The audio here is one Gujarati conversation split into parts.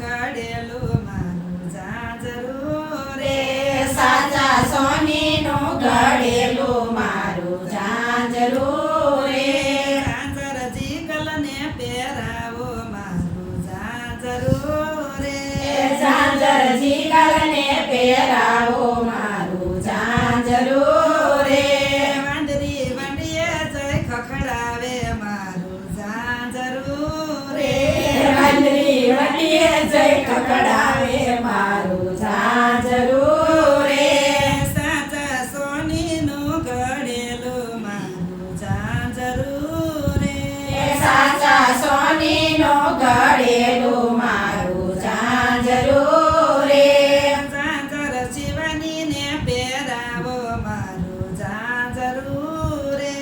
ઘડેલું મારું ઝાંઝરું રે. સાચા સોની નું ઘડેલું મારું ઝાંઝરું ઘટીએ જય કકડાવે મારું ઝાંઝરું રે. સાચા મારું ઝાંઝરું રે. સાચા સોનીનું રે. ઝાંઝર શિવાનીને પહેરાવો મારું ઝાંઝરું રે.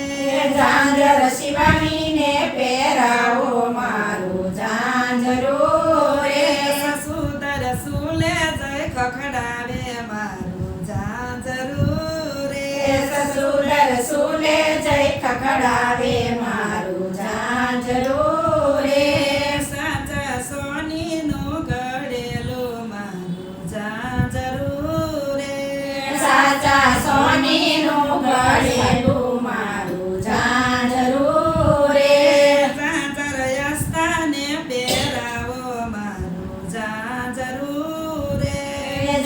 ઝાંઝર શિવાની ને પહેરાવો મારું ઝાંઝરું સ્વામીનું મારું ઝાંઝરું રે. ઝાંઝર યસ્તાને પહેરાવો મારું ઝાંઝરું રે.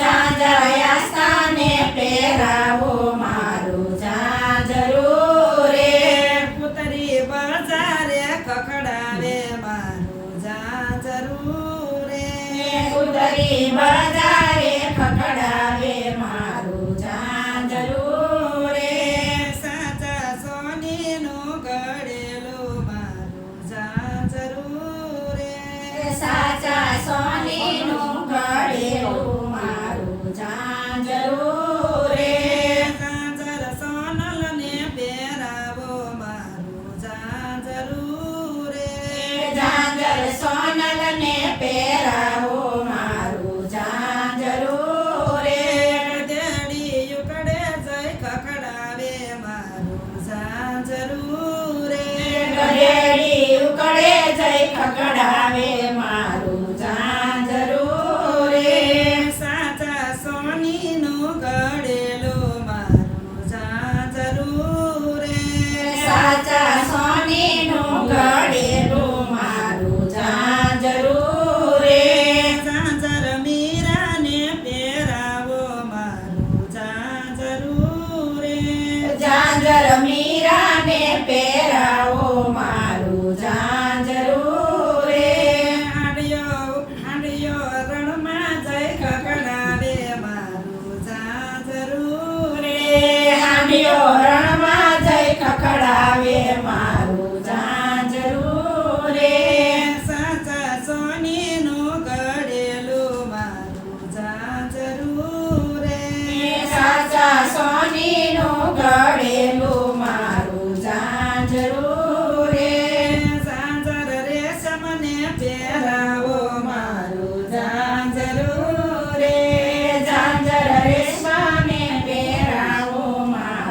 ઝાંઝર યસ્તાને પહેરાવો મારું ઝાંઝરું રે. પુતરી બજારે ખખડાવે મારું ઝાંઝરું રે. પુતરી બજાર baru Señor.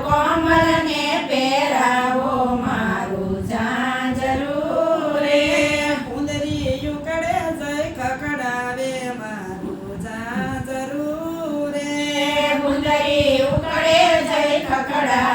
કોમલને પહેરાવો મારું ઝાંઝરું રે. ઉંદરી યુકડે જઈ કકડાવે મારું ઝાંઝરું રે. ઉંદરી ઉકળે જઈ કકડા